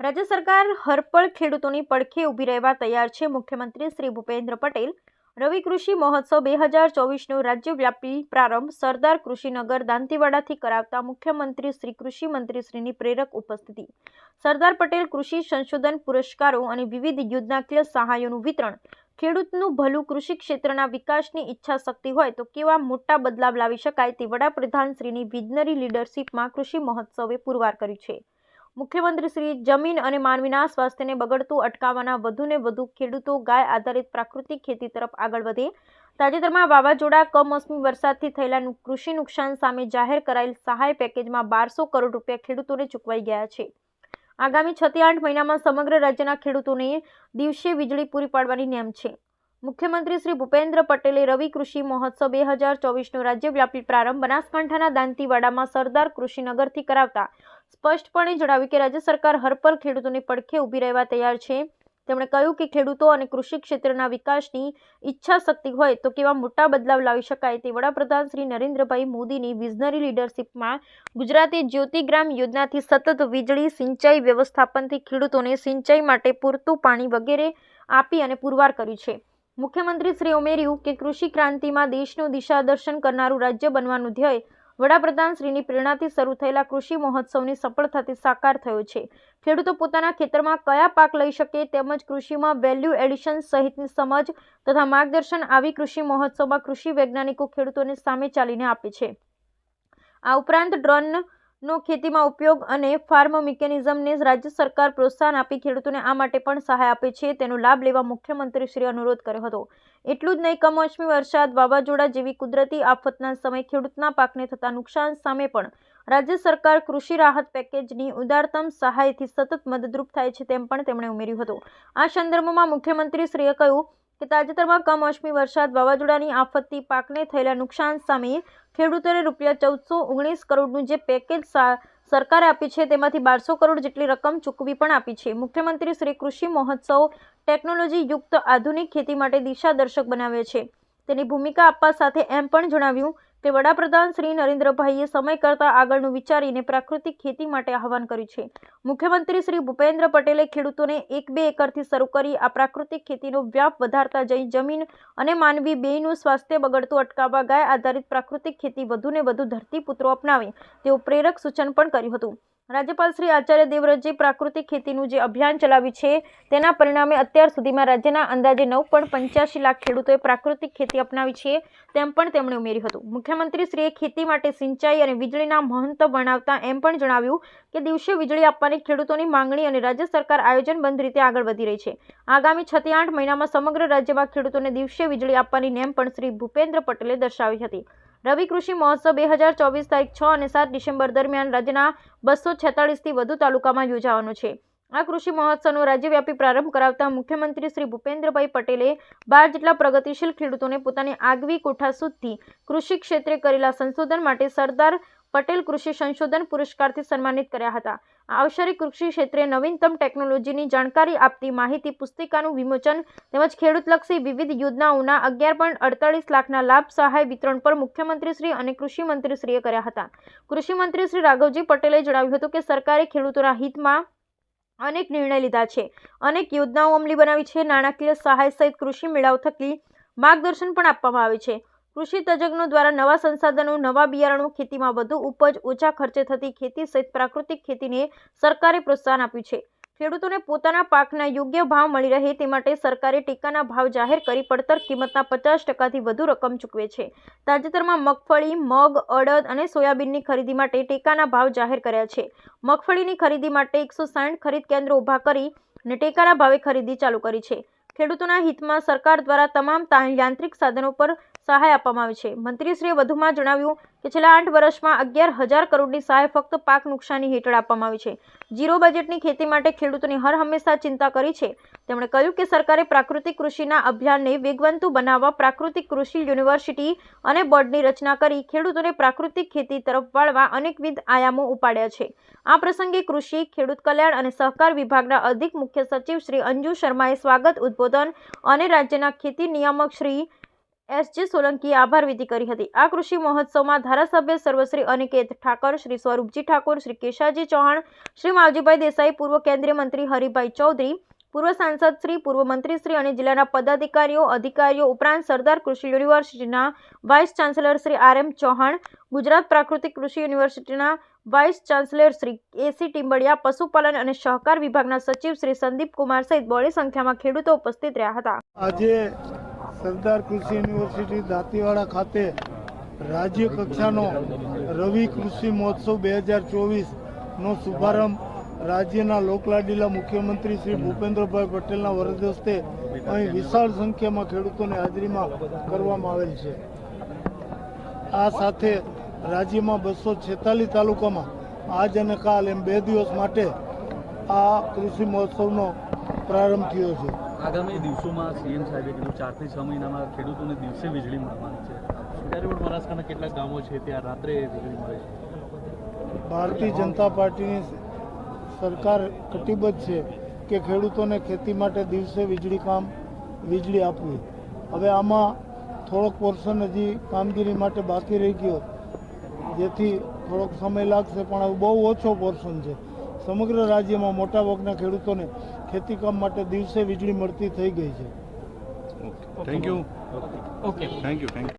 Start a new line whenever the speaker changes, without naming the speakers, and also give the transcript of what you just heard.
રાજ્ય સરકાર હરપળ ખેડૂતોની પડખે ઊભી રહેવા તૈયાર છે. મુખ્યમંત્રી શ્રી ભૂપેન્દ્ર પટેલ રવિ કૃષિ મહોત્સવ બે હજાર ચોવીસનો રાજ્યવ્યાપી પ્રારંભ સરદાર કૃષિનગર દાંતીવાડાથી કરાવતા મુખ્યમંત્રી શ્રી કૃષિ મંત્રીશ્રીની પ્રેરક ઉપસ્થિતિ. સરદાર પટેલ કૃષિ સંશોધન પુરસ્કારો અને વિવિધ યોજનાકીય સહાયોનું વિતરણ. ખેડૂતનું ભલું કૃષિ ક્ષેત્રના વિકાસની ઈચ્છા શક્તિ હોય તો કેવા મોટા બદલાવ લાવી શકાય તે વડાપ્રધાનશ્રીની વિજનરી લીડરશીપમાં કૃષિ મહોત્સવે પુરવાર કર્યું છે. મુખ્યમંત્રી શ્રી જમીન અને માનવીના સ્વાસ્થ્યને બગડતું, અટકાવવાના વધુને વધુ ખેડૂતો ગાય આધારિત પ્રાકૃતિક ખેતી તરફ આગળ વધે. તાજેતરમાં વાવાઝોડા, કમોસમી વરસાદથી થયેલા કૃષિ નુકસાન સામે જાહેર કરાયેલ સહાય પેકેજમાં બારસો કરોડ રૂપિયા ખેડૂતોને ચૂકવાઈ ગયા છે. આગામી છ થી આઠ મહિનામાં સમગ્ર રાજ્યના ખેડૂતોને દિવસે વીજળી પૂરી પાડવાની નેમ છે. મુખ્યમંત્રી શ્રી ભૂપેન્દ્ર પટેલે રવિ કૃષિ મહોત્સવ બે હજાર ચોવીસનો રાજ્યવ્યાપી પ્રારંભ બનાસકાંઠાના દાંતીવાડામાં સરદાર કૃષિનગરથી કરાવતા. સ્પષ્ટપણે જણાવ્યું કે રાજ્ય સરકાર હરપલ ખેડૂતોની પડખે ઊભી રહેવા તૈયાર છે. તેમણે કહ્યું કે ખેડૂતો અને કૃષિ ક્ષેત્રના વિકાસની ઈચ્છા શક્તિ હોય તો કેવા મોટા બદલાવ લાવી શકાય તે વડાપ્રધાન શ્રી નરેન્દ્રભાઈ મોદીની વિઝનરી લીડરશીપમાં ગુજરાતી જ્યોતિગ્રામ યોજનાથી સતત વીજળી, સિંચાઈ વ્યવસ્થાપનથી ખેડૂતોને સિંચાઈ માટે પૂરતું પાણી વગેરે આપી અને પુરવાર કર્યું છે. મુખ્યમંત્રી શ્રી ઉમેર્યું કે કૃષિ ક્રાંતિમાં દેશનું દિશાદર્શન કરનારું રાજ્ય બનવાનું ધ્યેય વડાપ્રધાન શ્રીની પ્રેરણાથી શરૂ થયેલા કૃષિ મહોત્સવની સફળતાથી સાકાર થયો છે. ખેડૂતો પોતાના ખેતરમાં કયા પાક લઈ શકે તેમજ કૃષિમાં વેલ્યુ એડિશન સહિતની સમજ તથા માર્ગદર્શન આવી કૃષિ મહોત્સવમાં કૃષિ વૈજ્ઞાનિકો ખેડૂતોને સામે ચાલીને આપે છે. આ ઉપરાંત ડ્રોનનો ખેતીમાં ઉપયોગ અને ફાર્મ મિકેનિઝમને રાજ્ય સરકાર પ્રોત્સાહન આપી ખેડૂતોને આ માટે પણ સહાય આપે છે. તેનો લાભ લેવા મુખ્યમંત્રીશ્રીએ અનુરોધ કર્યો હતો. એટલું જ નહીં, કમોસમી વરસાદ વાવાઝોડા જેવી કુદરતી આફતના સમયે ખેડૂતના પાકને થતા નુકસાન સામે પણ રાજ્ય સરકાર કૃષિ રાહત પેકેજની ઉદારતમ સહાયથી સતત મદદરૂપ થાય છે તેમ પણ તેમણે ઉમેર્યું હતું. આ સંદર્ભમાં મુખ્યમંત્રીશ્રીએ કહ્યું કે તાજેતરમાં કમોસમી વરસાદ વાવાઝોડાની આફતથી પાકને થયેલા નુકસાન સામે ખેડૂતોને રૂપિયા ચૌદસો ઓગણીસ કરોડનું જે પેકેજ સરકારે આપી છે તેમાંથી બારસો કરોડ જેટલી રકમ ચૂકવી પણ આપી છે. મુખ્યમંત્રી શ્રી કૃષિ મહોત્સવ ટેકનોલોજી યુક્ત આધુનિક ખેતી માટે દિશાદર્શક બનાવે છે. તેની ભૂમિકા આપવા સાથે એમ પણ જણાવ્યું કે વડાપ્રધાન શ્રી નરેન્દ્રભાઈએ સમય કરતાં આગળનું વિચારીને પ્રાકૃતિક ખેતી માટે આહવાન કર્યું છે. મુખ્યમંત્રી શ્રી ભૂપેન્દ્ર પટેલે ખેડૂતોને એક બે એકરથી શરૂ કરી આ પ્રાકૃતિક ખેતીનો વ્યાપ વધારતા જઈ જમીન અને માનવી બેયનું સ્વાસ્થ્ય બગડતું અટકાવવા ગાય આધારિત પ્રાકૃતિક ખેતી વધુને વધુ ધરતીપુત્રો અપનાવે તેવું પ્રેરક સૂચન પણ કર્યું હતું. રાજ્યપાલ શ્રી આચાર્ય દેવવ્રતજી પ્રાકૃતિક ખેતીનું જે અભિયાન ચલાવ્યું છે, તેના પરિણામે અત્યાર સુધીમાં રાજ્યના અંદાજે નવ પણ પંચ્યાસી લાખ ખેડૂતોએ પ્રાકૃતિક ખેતી અપનાવી છે, તેમ પણ તેમણે ઉમેર્યું હતું. મુખ્યમંત્રીશ્રીએ ખેતી માટે સિંચાઈ અને વીજળીના મહંત વર્ણવતા એમ પણ જણાવ્યું કે દિવસે વીજળી આપવાની ખેડૂતોની માંગણી અને રાજ્ય સરકાર આયોજનબંધ રીતે આગળ વધી રહી છે. આગામી છ થી આઠ મહિનામાં સમગ્ર રાજ્યમાં ખેડૂતોને દિવસે વીજળી આપવાની નેમ પણ શ્રી ભૂપેન્દ્ર પટેલે દર્શાવી હતી. રવિ કૃષિ મહોત્સવ બે હજાર ચોવીસ તારીખ છ અને સાત ડિસેમ્બર દરમિયાન રાજ્યના બસો છેતાળીસથી વધુ તાલુકામાં યોજાવાનો છે. આ કૃષિ મહોત્સવનો રાજ્યવ્યાપી પ્રારંભ કરાવતા મુખ્યમંત્રી શ્રી ભૂપેન્દ્રભાઈ પટેલે બાર જેટલા પ્રગતિશીલ ખેડૂતોને પોતાની આગવી કોઠા સુધી કૃષિ ક્ષેત્રે કરેલા સંશોધન માટે સરદાર પટેલ કૃષિ સંશોધન પુરસ્કારથી સન્માનિત કર્યા હતા. આ અવસરે કૃષિ ક્ષેત્રે નવીનતમ ટેકનોલોજીની જાણકારી આપતી માહિતી પુસ્તિકાનું વિમોચન તેમજ ખેડૂતલક્ષી વિવિધ યોજનાઓના અગિયાર પોઈન્ટ અડતાલીસ લાખના લાભ સહાય વિતરણ પર મુખ્યમંત્રીશ્રી અને કૃષિમંત્રીશ્રીએ કર્યા હતા. કૃષિમંત્રી શ્રી રાઘવજી પટેલે જણાવ્યું હતું કે સરકારે ખેડૂતોના હિતમાં અનેક નિર્ણય લીધા છે. અનેક યોજનાઓ અમલી બનાવી છે. નાણાકીય સહાય સહિત કૃષિ મેળાઓ થકી માર્ગદર્શન પણ આપવામાં આવે છે. કૃષિ તજજ્ઞો દ્વારા નવા સંસાધનો, નવા બિયારણો ખેતીમાં વધુ ઉપજ ઓછા ખર્ચે થતી ખેતી સહિત પ્રાકૃતિક ખેતીને સરકારે પ્રોત્સાહન આપ્યું છે. ખેડૂતોને પોતાના પાકના યોગ્ય ભાવ મળી રહે તે માટે સરકારે ટેકાના ભાવ જાહેર કરી પડતર કિંમતના પચાસ ટકાથી વધુ રકમ ચૂકવે છે. તાજેતરમાં મગફળી, મગ, અડદ અને સોયાબીનની ખરીદી માટે ટેકાના ભાવ જાહેર કર્યા છે. મગફળીની ખરીદી માટે એકસો સાઠ ખરીદ કેન્દ્રો ઊભા કરી અને ટેકાના ભાવે ખરીદી ચાલુ કરી છે. ખેડૂતોના હિતમાં સરકાર દ્વારા તમામ યાંત્રિક સાધનો પર સહાય આપવામાં આવે છે. મંત્રીશ્રીએ વધુમાં જણાવ્યું કે છેલ્લા આઠ વર્ષમાં અગિયાર હજાર કરોડની સહાય ફક્ત પાક નુકસાની હેઠળ આપવામાં આવી છે. જીરો બજેટની ખેતી માટે ખેડૂતોની હર હંમેશા ચિંતા કરી છે. તેમણે કહ્યું કે સરકારે પ્રાકૃતિક કૃષિના અભિયાનને વેગવંતુ બનાવવા પ્રાકૃતિક કૃષિ યુનિવર્સિટી અને બોર્ડની રચના કરી ખેડૂતોને પ્રાકૃતિક ખેતી તરફ વાળવા અનેકવિધ આયામો ઉપાડ્યા છે. આ પ્રસંગે કૃષિ, ખેડૂત કલ્યાણ અને સહકાર વિભાગના અધિક મુખ્ય સચિવ શ્રી અંજુ શર્માએ સ્વાગત, ઉદ્બોધન અને રાજ્યના ખેતી નિયામક શ્રી એસજી સોલંકીએ આભાર વિધિ કરી હતી. આ કૃષિ મહોત્સવમાં ધારાસભ્ય સર્વશ્રી અનિકેત ઠાકર, શ્રી સ્વરૂપજી ઠાકોર, શ્રી કેશાજી ચૌહાણ, શ્રી માવજીભાઈ દેસાઈ, પૂર્વ કેન્દ્રીય મંત્રી હરિભાઈ ચૌધરી, પૂર્વ સાંસદ શ્રી, પૂર્વ મંત્રીશ્રી અને જિલ્લાના પદાધિકારીઓ, અધિકારીઓ ઉપરાંત સરદાર કૃષિ યુનિવર્સિટીના vice chancellor Shri R M Chauhan, Gujarat પ્રાકૃતિક કૃષિ યુનિવર્સિટીના vice chancellor Shri A C Timbadia પશુપાલન અને સહકાર વિભાગના સચિવ શ્રી સંદીપ કુમાર સહિત બહોળી સંખ્યામાં ખેડૂતો ઉપસ્થિત રહ્યા હતા.
આજે સરદાર કૃષિ યુનિવર્સિટી દાંતીવાડા ખાતે રાજ્ય કક્ષાનો રવિ કૃષિ મહોત્સવ બે હજાર ચોવીસનો શુભારંભ રાજ્યના લોકલાડીલા મુખ્યમંત્રી શ્રી ભૂપેન્દ્રભાઈ પટેલના વરદ હસ્તે અહીં વિશાળ સંખ્યામાં ખેડૂતોની હાજરીમાં કરવામાં આવેલ છે. આ સાથે રાજ્યમાં બસો છેતાલીસ તાલુકામાં આજ અને કાલ એમ બે દિવસ માટે આ કૃષિ મહોત્સવનો પ્રારંભ થયો છે.
આગામી દિવસોમાં સીએમ સાહેબે કીધું ચારથી છ મહિનામાં ખેડૂતોને દિવસે વીજળી મળવાની છે. ત્યારે પણ બનાસકાંઠા કેટલાક ગામો છે ત્યાં રાત્રે વીજળી મળે છે?
ભારતીય જનતા પાર્ટીની સરકાર કટિબદ્ધ છે કે ખેડૂતોને ખેતી માટે દિવસે વીજળી કામ, વીજળી આપવી. હવે આમાં થોડોક પોર્શન હજી કામગીરી માટે બાકી રહી ગયો. જેથી થોડોક સમય લાગશે, પણ હવે બહુ ઓછો પોર્શન છે. સમગ્ર રાજ્યમાં મોટાભાગના ખેડૂતોને ખેતીકામ માટે દિવસે વીજળી મળતી થઈ ગઈ છે.
Thank you okay thank you thank you